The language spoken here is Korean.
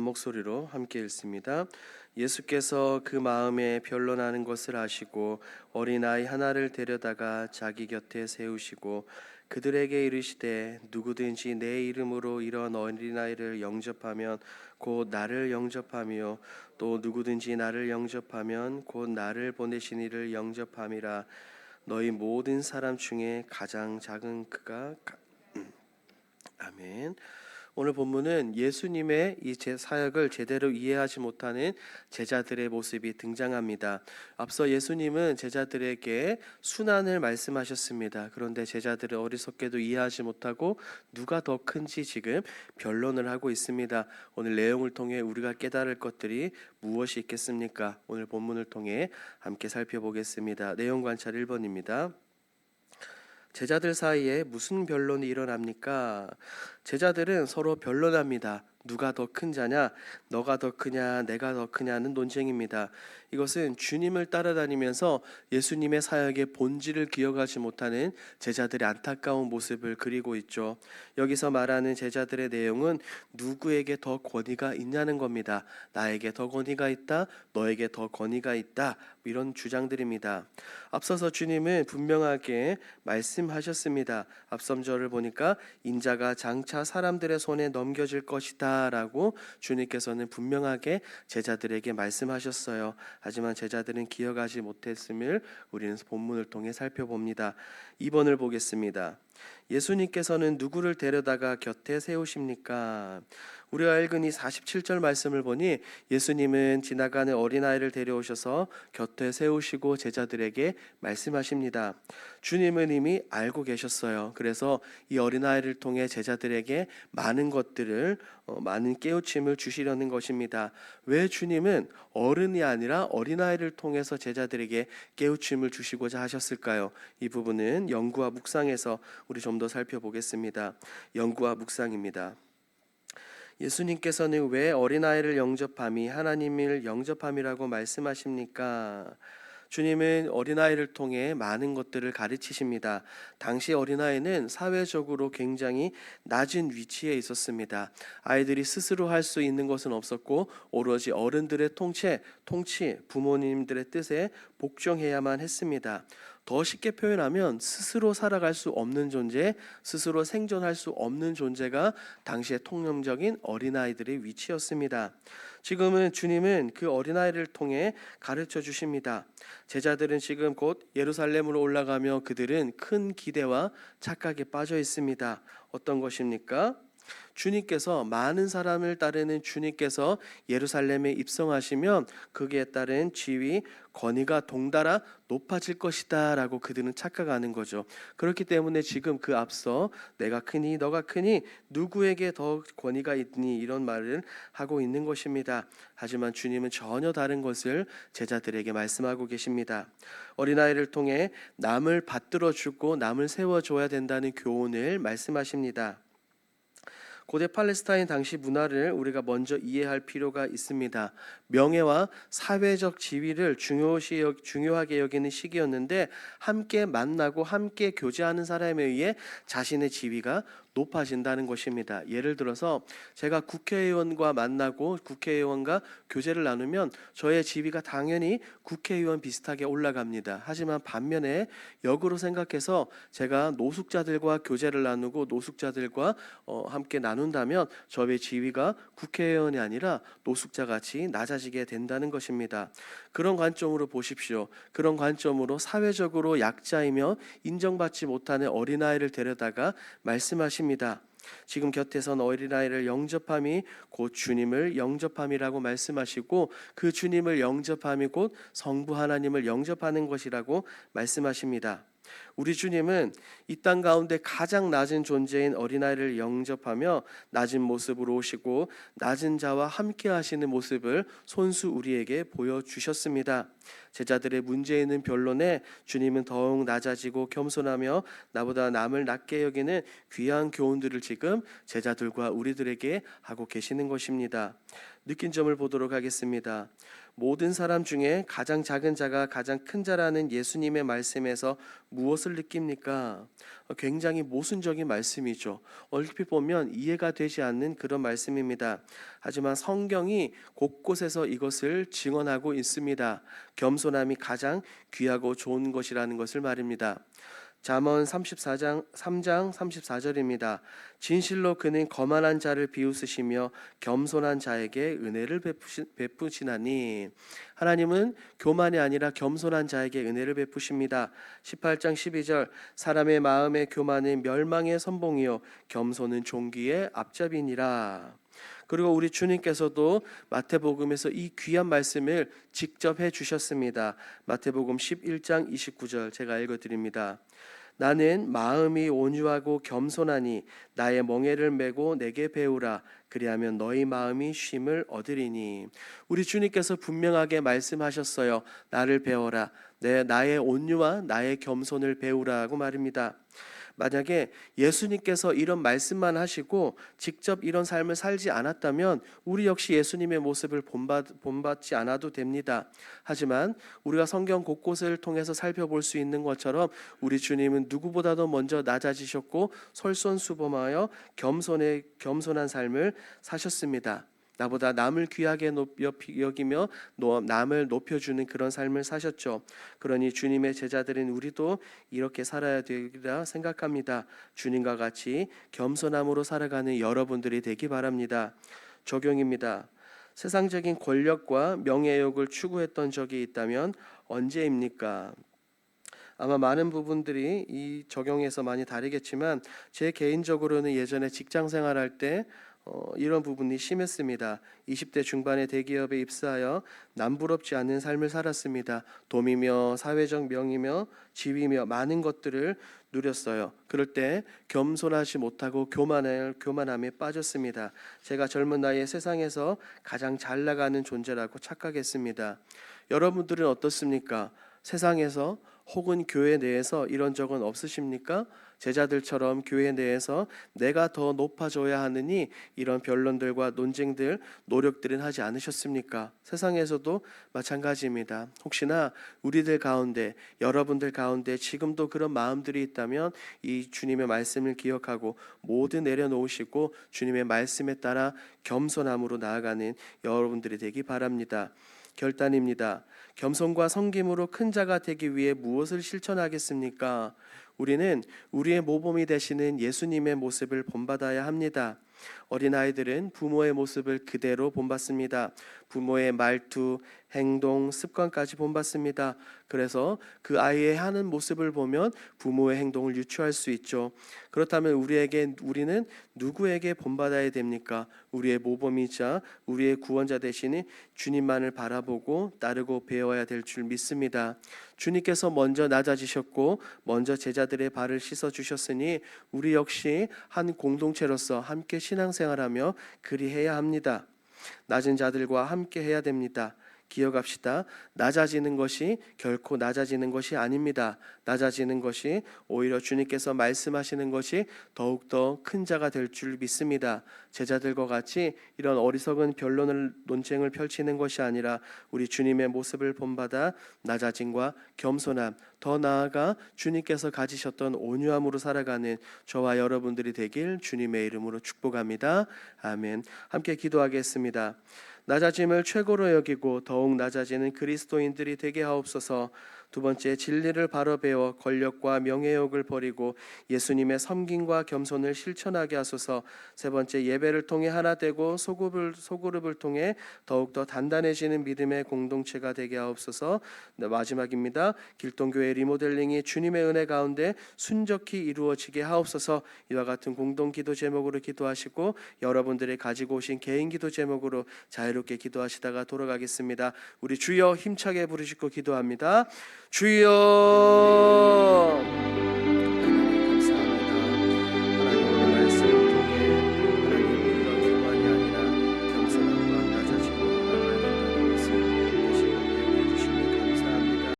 한 목소리로 함께 읽습니다. 예수께서 그 마음에 변론하는 것을 아시고 어린아이 하나를 데려다가 자기 곁에 세우시고 그들에게 이르시되 누구든지 내 이름으로 이런 어린아이를 영접하면 곧 나를 영접하며 또 누구든지 나를 영접하면 곧 나를 보내신 이를 영접함이라 너희 모든 사람 중에 가장 작은 그가 가- 음. 아멘. 오늘 본문은 예수님의 이제 사역을 제대로 이해하지 못하는 제자들의 모습이 등장합니다. 앞서 예수님은 제자들에게 순환을 말씀하셨습니다. 그런데 제자들은 어리석게도 이해하지 못하고 누가 더 큰지 지금 변론을 하고 있습니다. 오늘 내용을 통해 우리가 깨달을 것들이 무엇이 있겠습니까? 오늘 본문을 통해 함께 살펴보겠습니다. 내용 관찰 1번입니다. 제자들 사이에 무슨 변론이 일어납니까? 제자들은 서로 변론합니다. 누가 더 큰 자냐? 너가 더 크냐? 내가 더 크냐는 논쟁입니다. 이것은 주님을 따라다니면서 예수님의 사역의 본질을 기억하지 못하는 제자들의 안타까운 모습을 그리고 있죠. 여기서 말하는 제자들의 내용은 누구에게 더 권위가 있냐는 겁니다. 나에게 더 권위가 있다, 너에게 더 권위가 있다. 이런 주장들입니다. 앞서서 주님은 분명하게 말씀하셨습니다. 앞섬절을 보니까 인자가 장차 사람들의 손에 넘겨질 것이다 라고 주님께서는 분명하게 제자들에게 말씀하셨어요. 하지만 제자들은 기억하지 못했음을 우리는 본문을 통해 살펴봅니다. 2번을 보겠습니다. 예수님께서는 누구를 데려다가 곁에 세우십니까? 우리가 읽은 이 47절 말씀을 보니 예수님은 지나가는 어린아이를 데려오셔서 곁에 세우시고 제자들에게 말씀하십니다. 주님은 이미 알고 계셨어요. 그래서 이 어린아이를 통해 제자들에게 많은 것들을 어, 많은 깨우침을 주시려는 것입니다. 왜 주님은 어른이 아니라 어린아이를 통해서 제자들에게 깨우침을 주시고자 하셨을까요? 이 부분은 연구와 묵상에서 우리 좀 더 살펴보겠습니다. 연구와 묵상입니다. 예수님께서는 왜 어린아이를 영접함이 하나님을 영접함이라고 말씀하십니까? 주님은 어린아이를 통해 많은 것들을 가르치십니다. 당시 어린아이는 사회적으로 굉장히 낮은 위치에 있었습니다. 아이들이 스스로 할 수 있는 것은 없었고 오로지 어른들의 통치, 통치, 부모님들의 뜻에 복종해야만 했습니다. 더 쉽게 표현하면 스스로 살아갈 수 없는 존재, 스스로 생존할 수 없는 존재가 당시의 통념적인 어린아이들의 위치였습니다. 지금은 주님은 그 어린아이를 통해 가르쳐 주십니다. 제자들은 지금 곧 예루살렘으로 올라가며 그들은 큰 기대와 착각에 빠져 있습니다. 어떤 것입니까? 주님께서 많은 사람을 따르는 주님께서 예루살렘에 입성하시면 거기에 따른 지위, 권위가 동달아 높아질 것이다라고 그들은 착각하는 거죠. 그렇기 때문에 지금 그 앞서 내가 크니 너가 크니 누구에게 더 권위가 있니 이런 말을 하고 있는 것입니다. 하지만 주님은 전혀 다른 것을 제자들에게 말씀하고 계십니다. 어린아이를 통해 남을 받들어 주고 남을 세워 줘야 된다는 교훈을 말씀하십니다. 고대 팔레스타인 당시 문화를 우리가 먼저 이해할 필요가 있습니다. 명예와 사회적 지위를 중요시 여- 중요하게 여기는 시기였는데 함께 만나고 함께 교제하는 사람에 의해 자신의 지위가 높아진다는 것입니다. 예를 들어서 제가 국회의원과 만나고 국회의원과 교제를 나누면 저의 지위가 당연히 국회의원 비슷하게 올라갑니다. 하지만 반면에 역으로 생각해서 제가 노숙자들과 교제를 나누고 노숙자들과 어, 함께 나눈다면 저의 지위가 국회의원이 아니라 노숙자 같이 낮아지게 된다는 것입니다. 그런 관점으로 보십시오. 그런 관점으로 사회적으로 약자이며 인정받지 못하는 어린아이를 데려다가 말씀하십니다. 지금 곁에선 어린아이를 영접함이 곧 주님을 영접함이라고 말씀하시고 그 주님을 영접함이 곧 성부 하나님을 영접하는 것이라고 말씀하십니다. 우리 주님은 이 땅 가운데 가장 낮은 존재인 어린아이를 영접하며 낮은 모습으로 오시고 낮은 자와 함께 하시는 모습을 손수 우리에게 보여주셨습니다. 제자들의 문제 있는 변론에 주님은 더욱 낮아지고 겸손하며 나보다 남을 낮게 여기는 귀한 교훈들을 지금 제자들과 우리들에게 하고 계시는 것입니다. 느낀 점을 보도록 하겠습니다. 모든 사람 중에 가장 작은 자가 가장 큰 자라는 예수님의 말씀에서 무엇을 느낍니까? 어, 굉장히 모순적인 말씀이죠. 얼핏 보면 이해가 되지 않는 그런 말씀입니다. 하지만 성경이 곳곳에서 이것을 증언하고 있습니다. 겸손함이 가장 귀하고 좋은 것이라는 것을 말입니다. 잠언 34장 3장 34절입니다. 진실로 그는 거만한 자를 비웃으시며 겸손한 자에게 은혜를 베푸시, 베푸시 나니 하나님은 교만이 아니라 겸손한 자에게 은혜를 베푸십니다. 18장 12절 사람의 마음의 교만은 멸망의 선봉이요 겸손은 종기의 앞잡이니라. 그리고 우리 주님께서도 마태복음에서 이 귀한 말씀을 직접 해 주셨습니다. 마태복음 11장 29절 제가 읽어 드립니다. 나는 마음이 온유하고 겸손하니 나의 멍에를 메고 내게 배우라 그리하면 너희 마음이 쉼을 얻으리니 우리 주님께서 분명하게 말씀하셨어요. 나를 배워라. 내 나의 온유와 나의 겸손을 배우라고 말입니다. 만약에 예수님께서 이런 말씀만 하시고 직접 이런 삶을 살지 않았다면 우리 역시 예수님의 모습을 본받, 본받지 않아도 됩니다. 하지만 우리가 성경 곳곳을 통해서 살펴볼 수 있는 것처럼 우리 주님은 누구보다도 먼저 낮아지셨고 솔선수범하여 겸손의 겸손한 삶을 사셨습니다. 나보다 남을 귀하게 높여 여기며 노- 남을 높여주는 그런 삶을 사셨죠. 그러니 주님의 제자들인 우리도 이렇게 살아야 되리라 생각합니다. 주님과 같이 겸손함으로 살아가는 여러분들이 되기 바랍니다. 적용입니다. 세상적인 권력과 명예욕을 추구했던 적이 있다면 언제입니까? 아마 많은 부분들이 이 적용에서 많이 다르겠지만 제 개인적으로는 예전에 직장 생활할 때 어, 이런 부분이 심했습니다. 20대 중반에 대기업에 입사하여 남부럽지 않은 삶을 살았습니다. 돈이며 사회적 명이며 지위며 많은 것들을 누렸어요. 그럴 때 겸손하지 못하고 교만을 교만함에 빠졌습니다. 제가 젊은 나이에 세상에서 가장 잘 나가는 존재라고 착각했습니다. 여러분들은 어떻습니까? 세상에서 혹은 교회 내에서 이런 적은 없으십니까? 제자들처럼 교회 내에서 내가 더 높아져야 하느니 이런 변론들과 논쟁들, 노력들은 하지 않으셨습니까? 세상에서도 마찬가지입니다. 혹시나 우리들 가운데, 여러분들 가운데 지금도 그런 마음들이 있다면 이 주님의 말씀을 기억하고 모두 내려놓으시고 주님의 말씀에 따라 겸손함으로 나아가는 여러분들이 되기 바랍니다. 결단입니다. 겸손과 성김으로 큰 자가 되기 위해 무엇을 실천하겠습니까? 우리는 우리의 모범이 되시는 예수님의 모습을 본받아야 합니다. 어린아이들은 부모의 모습을 그대로 본받습니다. 부모의 말투, 행동, 습관까지 본받습니다. 그래서 그 아이의 하는 모습을 보면 부모의 행동을 유추할 수 있죠. 그렇다면 우리에게 우리는 누구에게 본받아야 됩니까? 우리의 모범이자 우리의 구원자 되시니 주님만을 바라보고 따르고 배워야 될 줄 믿습니다. 주님께서 먼저 낮아지셨고 먼저 제자들의 발을 씻어 주셨으니 우리 역시 한 공동체로서 함께 신앙 생활하며 그리해야 합니다. 낮은 자들과 함께 해야 됩니다. 기억합시다. 낮아지는 것이 결코 낮아지는 것이 아닙니다. 낮아지는 것이 오히려 주님께서 말씀하시는 것이 더욱더 큰 자가 될 줄 믿습니다. 제자들과 같이 이런 어리석은 변론을 논쟁을 펼치는 것이 아니라 우리 주님의 모습을 본받아 낮아짐과 겸손함, 더 나아가 주님께서 가지셨던 온유함으로 살아가는 저와 여러분들이 되길 주님의 이름으로 축복합니다. 아멘. 함께 기도하겠습니다. 낮아짐을 최고로 여기고 더욱 낮아지는 그리스도인들이 되게 하옵소서. 두 번째 진리를 바로 배워 권력과 명예욕을 버리고 예수님의 섬김과 겸손을 실천하게 하소서. 세 번째 예배를 통해 하나 되고 소그룹을 소그룹을 통해 더욱 더 단단해지는 믿음의 공동체가 되게 하옵소서. 네, 마지막입니다. 길동교회 리모델링이 주님의 은혜 가운데 순적히 이루어지게 하옵소서. 이와 같은 공동 기도 제목으로 기도하시고 여러분들이 가지고 오신 개인 기도 제목으로 자유롭게 기도하시다가 돌아가겠습니다. 우리 주여 힘차게 부르시고 기도합니다. 주여